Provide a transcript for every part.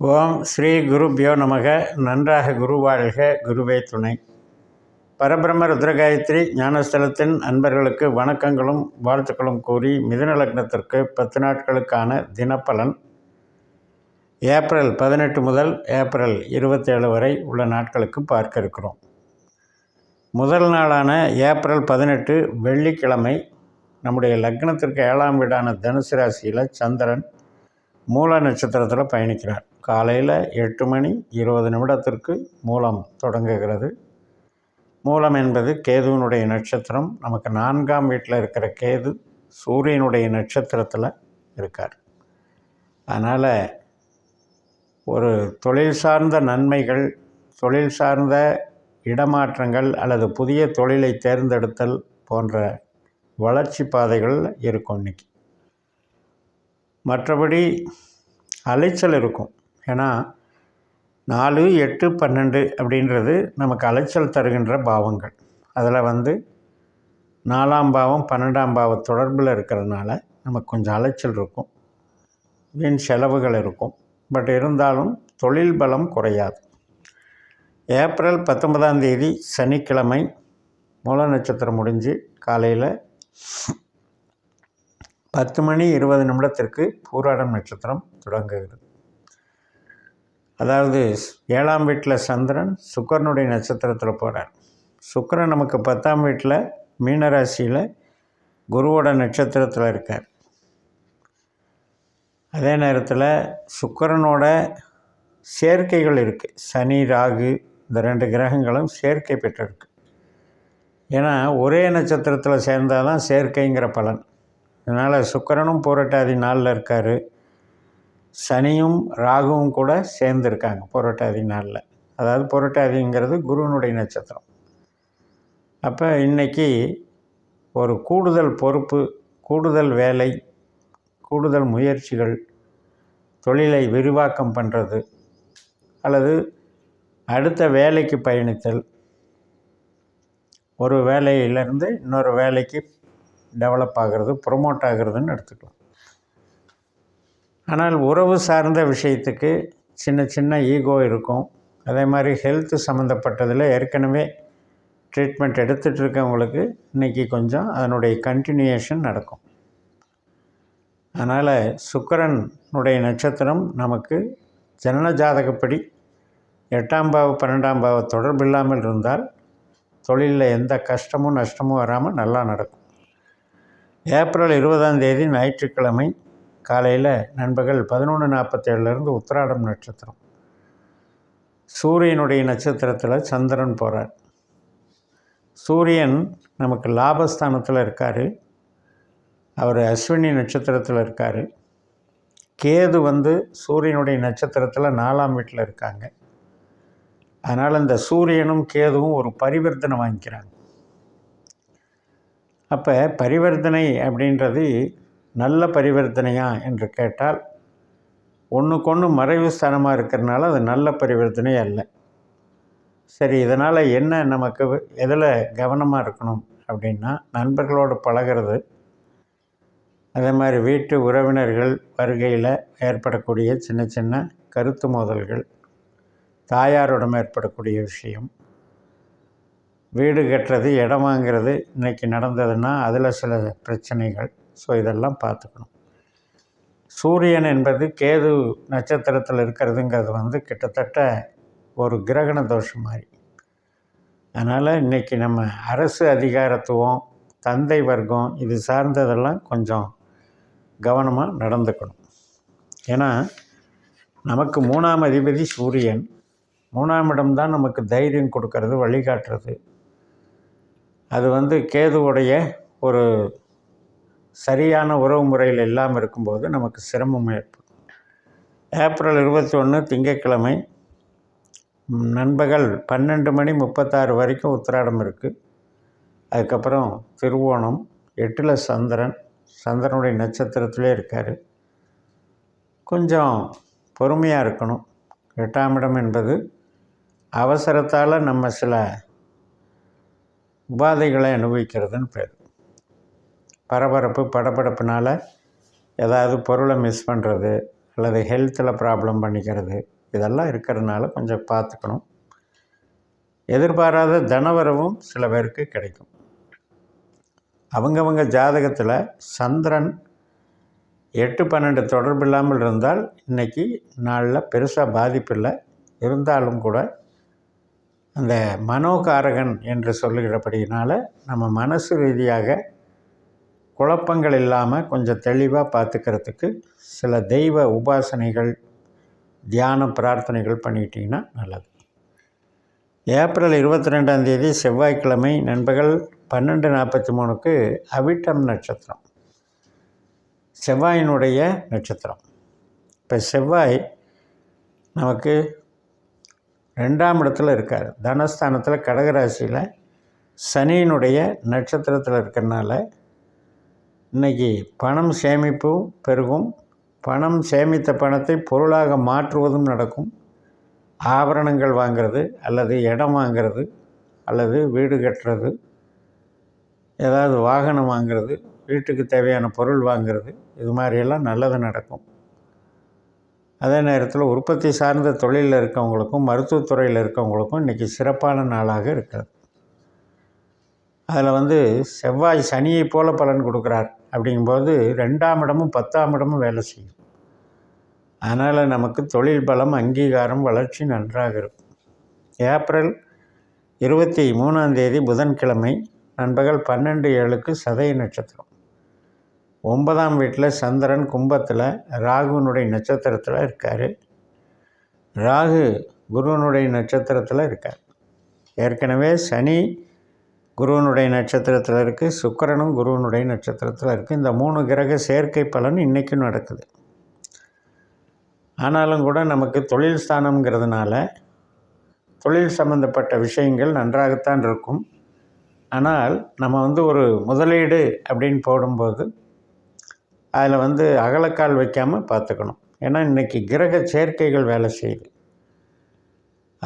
ஓம் ஸ்ரீ குருபியோ நமக. நன்றாக குருவாழ்க. குருவே துணை. பரபிரம்ம ருத்ரகாயத்ரி ஞானஸ்தலத்தின் அன்பர்களுக்கு வணக்கங்களும் வாழ்த்துக்களும் கூறி மிதுன லக்னத்திற்கு பத்து நாட்களுக்கான தினப்பலன். ஏப்ரல் பதினெட்டு முதல் ஏப்ரல் இருபத்தேழு வரை உள்ள நாட்களுக்கு பார்க்க இருக்கிறோம். முதல் நாளான ஏப்ரல் பதினெட்டு வெள்ளிக்கிழமை நம்முடைய லக்னத்திற்கு ஏழாம் வீடான தனுசு ராசியில் சந்திரன் மூல நட்சத்திரத்தில் பயணிக்கிறார். காலையில் எட்டு மணி இருபது நிமிடத்திற்கு மூலம் தொடங்குகிறது. மூலம் என்பது கேதுவினுடைய நட்சத்திரம். நமக்கு நான்காம் வீட்டில் இருக்கிற கேது சூரியனுடைய நட்சத்திரத்தில் இருக்கார். அதனால் ஒரு தொழில் சார்ந்த நன்மைகள் தொழில் சார்ந்த இடமாற்றங்கள் அல்லது புதிய தொழிலை தேர்ந்தெடுத்தல் போன்ற வளர்ச்சி பாதைகள் இருக்கும் இன்னைக்கு. மற்றபடி அலைச்சல் இருக்கும். ஏன்னா நாலு எட்டு பன்னெண்டு அப்படின்றது நமக்கு அலைச்சல் தருகின்ற பாவங்கள். அதில் வந்து நாலாம் பாவம் பன்னெண்டாம் பாவ தொடர்பில் இருக்கிறதுனால நமக்கு கொஞ்சம் அலைச்சல் இருக்கும். வீண் செலவுகள் இருக்கும். பட் இருந்தாலும் தொழில் பலம் குறையாது. ஏப்ரல் பத்தொன்பதாம் தேதி சனிக்கிழமை மூல நட்சத்திரம் முடிஞ்சு காலையில் பத்து மணி இருபது நிமிடத்திற்கு பூராடம் நட்சத்திரம் தொடங்குகிறது. அதாவது ஏழாம் வீட்டில் சந்திரன் சுக்கரனுடைய நட்சத்திரத்தில் போகிறார் சுக்கரன் நமக்கு பத்தாம் வீட்டில் மீனராசியில் குருவோட நட்சத்திரத்தில் இருக்கார். அதே நேரத்தில் சுக்கரனோட சேர்க்கைகள் இருக்குது சனி ராகு இந்த ரெண்டு கிரகங்களும் சேர்க்கை பெற்றிருக்கு. ஏன்னா ஒரே நட்சத்திரத்தில் சேர்ந்தால் தான் சேர்க்கைங்கிற பலன். அதனால் சுக்கரனும் பூரட்டாதி நாளில் இருக்கார். சனியும் ராகுவும் கூட சேர்ந்துருக்காங்க புரட்டாதி நாளில். அதாவது புரட்டாதிங்கிறது குருவனுடைய நட்சத்திரம். அப்போ இன்றைக்கி ஒரு கூடுதல் பொறுப்பு கூடுதல் வேலை கூடுதல் முயற்சிகள் தொழிலை விரிவாக்கம் பண்ணுறது அல்லது அடுத்த வேலைக்கு பயணித்தல் ஒரு வேலையிலேருந்து இன்னொரு வேலைக்கு டெவலப் ஆகிறது ப்ரொமோட் ஆகிறதுன்னு எடுத்துக்கலாம். ஆனால் உறவு சார்ந்த விஷயத்துக்கு சின்ன சின்ன ஈகோ இருக்கும். அதே மாதிரி ஹெல்த்து சம்மந்தப்பட்டதில் ஏற்கனவே ட்ரீட்மெண்ட் எடுத்துகிட்டு இருக்கவங்களுக்கு இன்றைக்கி கொஞ்சம் அதனுடைய கண்டினியூஷன் நடக்கும். அதனால் சுக்கரனுடைய நட்சத்திரம் நமக்கு ஜனன ஜாதகப்படி எட்டாம் பாவ பன்னெண்டாம் பாவ தொடர்பு இல்லாமல் இருந்தால் தொழிலில் எந்த கஷ்டமும் நஷ்டமும் வராமல் நல்லா நடக்கும். ஏப்ரல் இருபதாம் தேதி ஞாயிற்றுக்கிழமை காலையில் நண்பர்கள் பதினொன்று நாற்பத்தேழுலேருந்து உத்திராடம் நட்சத்திரம். சூரியனுடைய நட்சத்திரத்தில் சந்திரன் போகிறார் சூரியன் நமக்கு லாபஸ்தானத்தில் இருக்கார். அவர் அஸ்வினி நட்சத்திரத்தில் இருக்கார். கேது வந்து சூரியனுடைய நட்சத்திரத்தில் நாலாம் வீட்டில் இருக்காங்க. அதனால் இந்த சூரியனும் கேதுவும் ஒரு பரிவர்த்தனை வாங்கிக்கிறாங்க. அப்போ பரிவர்த்தனை அப்படின்றது நல்ல பரிவர்த்தனையா என்று கேட்டால் ஒன்றுக்கு ஒன்று மறைவு ஸ்தானமாக இருக்கிறனால அது நல்ல பரிவர்த்தனை அல்ல. சரி இதனால் என்ன நமக்கு எதில் கவனமாக இருக்கணும் அப்படின்னா நண்பர்களோடு பழகிறது. அதே மாதிரி வீட்டு உறவினர்கள் வருகையில் ஏற்படக்கூடிய சின்ன சின்ன கருத்து மோதல்கள் தாயாரோடம் ஏற்படக்கூடிய விஷயம் வீடு கட்டுறது இடம் வாங்கிறது இன்றைக்கி நடந்ததுன்னா அதில் சில பிரச்சனைகள். ஸோ இதெல்லாம் பார்த்துக்கணும். சூரியன் என்பது கேது நட்சத்திரத்தில் இருக்கிறதுங்கிறது வந்து கிட்டத்தட்ட ஒரு கிரகண தோஷம் மாதிரி. அதனால் இன்றைக்கி நம்ம அரசு அதிகாரத்துவம் தந்தை வர்க்கம் இது சார்ந்ததெல்லாம் கொஞ்சம் கவனமாக நடந்துக்கணும். ஏன்னா நமக்கு மூணாம் அதிபதி சூரியன். மூணாம் இடம்தான் நமக்கு தைரியம் கொடுக்கறது வழிகாட்டுறது. அது வந்து கேதுவுடைய ஒரு சரியான உறவு முறையில் இல்லாமல் இருக்கும்போது நமக்கு சிரமம் ஏற்படும். ஏப்ரல் இருபத்தி ஒன்று திங்கட்கிழமை நண்பகல் பன்னெண்டு மணி முப்பத்தாறு வரைக்கும் உத்திராடம் இருக்குது அதுக்கப்புறம் திருவோணம் எட்டில் சந்திரன் சந்திரனுடைய நட்சத்திரத்திலே இருக்கார். கொஞ்சம் பொறுமையாக இருக்கணும். எட்டாம் இடம் என்பது அவசரத்தால் நம்ம சில உபாதைகளை அனுபவிக்கிறதுன்னு பேர். பரபரப்பு படபடப்புனால் ஏதாவது பொருளை மிஸ் பண்ணுறது அல்லது ஹெல்த்தில் ப்ராப்ளம் பண்ணிக்கிறது இதெல்லாம் இருக்கிறதுனால கொஞ்சம் பார்த்துக்கணும். எதிர்பாராத தனவரவும் சில பேருக்கு கிடைக்கும். அவங்கவங்க ஜாதகத்தில் சந்திரன் எட்டு பன்னெண்டு தொடர்பு இல்லாமல் இருந்தால் இன்றைக்கி நாளில் பெருசாக பாதிப்பில்லை இருந்தாலும் கூட அந்த மனோகாரகன் என்று சொல்லுகிறபடியினால் நம்ம மனசு ரீதியாக குழப்பங்கள் இல்லாமல் கொஞ்சம் தெளிவாக பார்த்துக்கிறதுக்கு சில தெய்வ உபாசனைகள் தியான பிரார்த்தனைகள் பண்ணிக்கிட்டிங்கன்னா நல்லது. ஏப்ரல் இருபத்தி ரெண்டாம் தேதி செவ்வாய்க்கிழமை நண்பர்கள் பன்னெண்டு நாற்பத்தி மூணுக்கு அவிட்டம் நட்சத்திரம். செவ்வாயினுடைய நட்சத்திரம். இப்போ செவ்வாய் நமக்கு ரெண்டாம் இடத்துல இருக்கார். தனஸ்தானத்தில் கடகராசியில் சனியினுடைய நட்சத்திரத்தில் இருக்கிறனால இன்றைக்கி பணம் சேமிப்பும் பெருகும். பணம் சேமித்த பணத்தை பொருளாக மாற்றுவதும் நடக்கும். ஆபரணங்கள் வாங்கிறது அல்லது இடம் வாங்கிறது அல்லது வீடு கட்டுறது. ஏதாவது வாகனம் வாங்கிறது வீட்டுக்கு தேவையான பொருள் வாங்கிறது இது மாதிரியெல்லாம் நல்லது நடக்கும். அதே நேரத்தில் உற்பத்தி சார்ந்த தொழிலில் இருக்கவங்களுக்கும் மருத்துவத்துறையில் இருக்கவங்களுக்கும் இன்றைக்கி சிறப்பான நாளாக இருக்கிறது. அதில் வந்து செவ்வாய் சனியை போல பலன் கொடுக்குறார். அப்படிங்கும்போது ரெண்டாம் இடமும் பத்தாம் இடமும் வேலை செய்யும். அதனால் நமக்கு தொழில் பலம் அங்கீகாரம் வளர்ச்சி நன்றாக இருக்கும். ஏப்ரல் இருபத்தி மூணாம் தேதி புதன்கிழமை நண்பகல் பன்னெண்டு ஏழுக்கு சதய நட்சத்திரம். ஒன்பதாம் வீட்டில் சந்திரன் கும்பத்தில் ராகுனுடைய நட்சத்திரத்தில் இருக்கார். ராகு குருவனுடைய நட்சத்திரத்தில் இருக்கார். ஏற்கனவே சனி குருவனுடைய நட்சத்திரத்தில் இருக்குது சுக்கரனும் குருவனுடைய நட்சத்திரத்தில் இருக்குது இந்த மூணு கிரக சேர்க்கை பலன் இன்றைக்கும் நடக்குது. ஆனாலும் கூட நமக்கு தொழில் ஸ்தானம்ங்கிறதுனால தொழில் சம்மந்தப்பட்ட விஷயங்கள் நன்றாகத்தான் இருக்கும். ஆனால் நம்ம வந்து ஒரு முதலீடு அப்படின்னு போடும்போது அதில் வந்து அகலக்கால் வைக்காமல் பார்த்துக்கணும். ஏன்னா இன்றைக்கி கிரக சேர்க்கைகள் வேலை செய்யுது.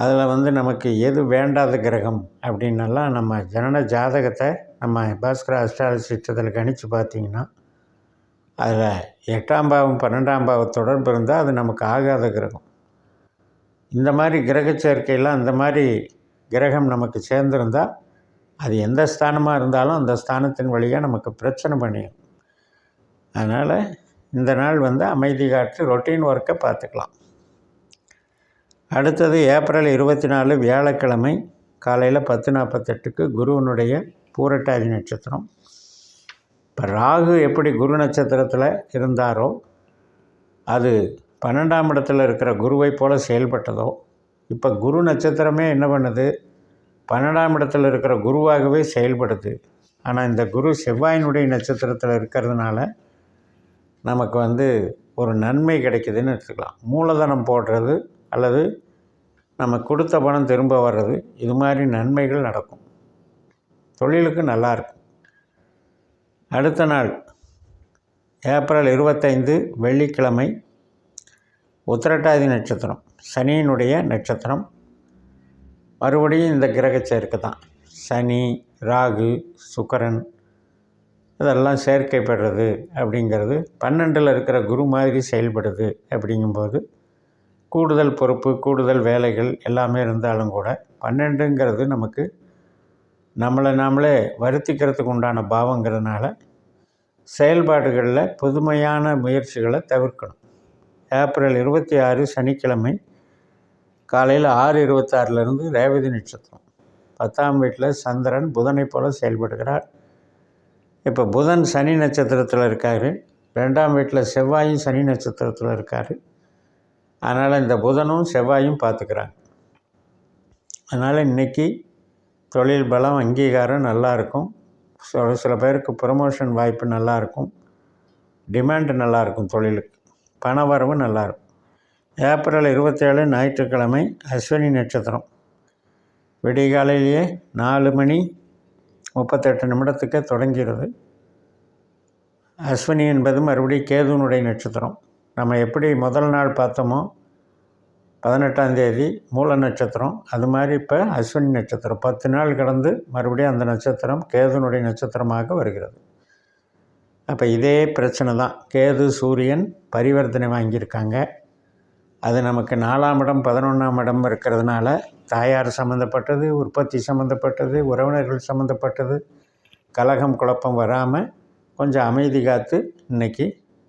அதில் வந்து நமக்கு எது வேண்டாத கிரகம் அப்படின்னெல்லாம் நம்ம ஜனன ஜாதகத்தை நம்ம பாஸ்கர அஸ்ட்ராலஜி திட்டத்தில் கணித்து பார்த்தீங்கன்னா அதில் எட்டாம் பாவம் பன்னெண்டாம் பாவ தொடர்பு இருந்தால் அது நமக்கு ஆகாத கிரகம். இந்த மாதிரி கிரக சேர்க்கையெல்லாம் அந்த மாதிரி கிரகம் நமக்கு சேர்ந்துருந்தால் அது எந்த ஸ்தானமாக இருந்தாலும் அந்த ஸ்தானத்தின் வழியாக நமக்கு பிரச்சனை பண்ணிடும். அதனால் இந்த நாள் வந்து அமைதி காற்று ரொட்டீன் ஒர்க்கை பார்த்துக்கலாம். அடுத்தது ஏப்ரல் இருபத்தி நாலு வியாழக்கிழமை காலையில் பத்து நாற்பத்தெட்டுக்கு குருவனுடைய பூரட்டாதி நட்சத்திரம். இப்போ ராகு எப்படி குரு நட்சத்திரத்தில் இருந்தாரோ அது பன்னெண்டாம் இடத்துல இருக்கிற குருவை போல் செயல்பட்டதோ இப்போ குரு நட்சத்திரமே என்ன பண்ணுது? பன்னெண்டாம் இடத்துல இருக்கிற குருவாகவே செயல்படுது. ஆனால் இந்த குரு செவ்வாயினுடைய நட்சத்திரத்தில் இருக்கிறதுனால நமக்கு வந்து ஒரு நன்மை கிடைக்குதுன்னு எடுத்துக்கலாம். மூலதனம் போடுறது அல்லது நம்ம கொடுத்த பணம் திரும்ப வர்றது இது மாதிரி நன்மைகள் நடக்கும். தொழிலுக்கு நல்லாயிருக்கும் அடுத்த நாள் ஏப்ரல் இருபத்தைந்து வெள்ளிக்கிழமை உத்திரட்டாதி நட்சத்திரம் சனியினுடைய நட்சத்திரம். மறுபடியும் இந்த கிரக சேர்க்கை தான். சனி ராகு சுக்கரன் இதெல்லாம் சேர்க்கை பெறுறது அப்படிங்கிறது பன்னெண்டில் இருக்கிற குரு மாதிரி செயல்படுது அப்படிங்கும்போது கூடுதல் பொறுப்பு கூடுதல் வேலைகள் எல்லாமே இருந்தாலும் கூட பன்னெண்டுங்கிறது நமக்கு நம்மளை நாமளே வருத்திக்கிறதுக்கு உண்டான பாவங்கிறதுனால செயல்பாடுகளில் புதுமையான முயற்சிகளை தவிர்க்கணும். ஏப்ரல் இருபத்தி ஆறு சனிக்கிழமை காலையில் ஆறு இருபத்தாறுலேருந்து ரேவதி நட்சத்திரம். பத்தாம் வீட்டில் சந்திரன் புதனை போல் செயல்படுகிறார். இப்போ புதன் சனி நட்சத்திரத்தில் இருக்கார். ரெண்டாம் வீட்டில் செவ்வாயும் சனி நட்சத்திரத்தில் இருக்கார். அதனால் இந்த புதனும் செவ்வாயும் பார்த்துக்கிறாங்க. அதனால் இன்றைக்கி தொழில் பலம் அங்கீகாரம் நல்லாயிருக்கும் சில சில பேருக்கு ப்ரொமோஷன் வாய்ப்பு நல்லாயிருக்கும் டிமாண்டு நல்லாயிருக்கும் தொழிலுக்கு. பண வரவு நல்லாயிருக்கும் ஏப்ரல் இருபத்தேழு ஞாயிற்றுக்கிழமை அஸ்வினி நட்சத்திரம். விடிகாலையிலேயே நாலு மணி முப்பத்தெட்டு நிமிடத்துக்கு தொடங்கிறது. அஸ்வினி என்பது மறுபடியும் கேதுனுடைய நட்சத்திரம். நம்ம எப்படி முதல் நாள் பார்த்தோமோ பதினெட்டாம் தேதி மூல நட்சத்திரம் அது மாதிரி இப்போ அஸ்வினி நட்சத்திரம். பத்து நாள் கடந்து மறுபடியும் அந்த நட்சத்திரம் கேதுனுடைய நட்சத்திரமாக வருகிறது. அப்போ இதே பிரச்சனை தான். கேது சூரியன் பரிவர்த்தனை வாங்கியிருக்காங்க. அது நமக்கு நாலாம் இடம் பதினொன்றாம் இடம் இருக்கிறதுனால தாயார் சம்மந்தப்பட்டது உற்பத்தி சம்மந்தப்பட்டது உறவினர்கள் சம்மந்தப்பட்டது கலகம் குழப்பம் வராமல் கொஞ்சம் அமைதி காத்து இன்றைக்கி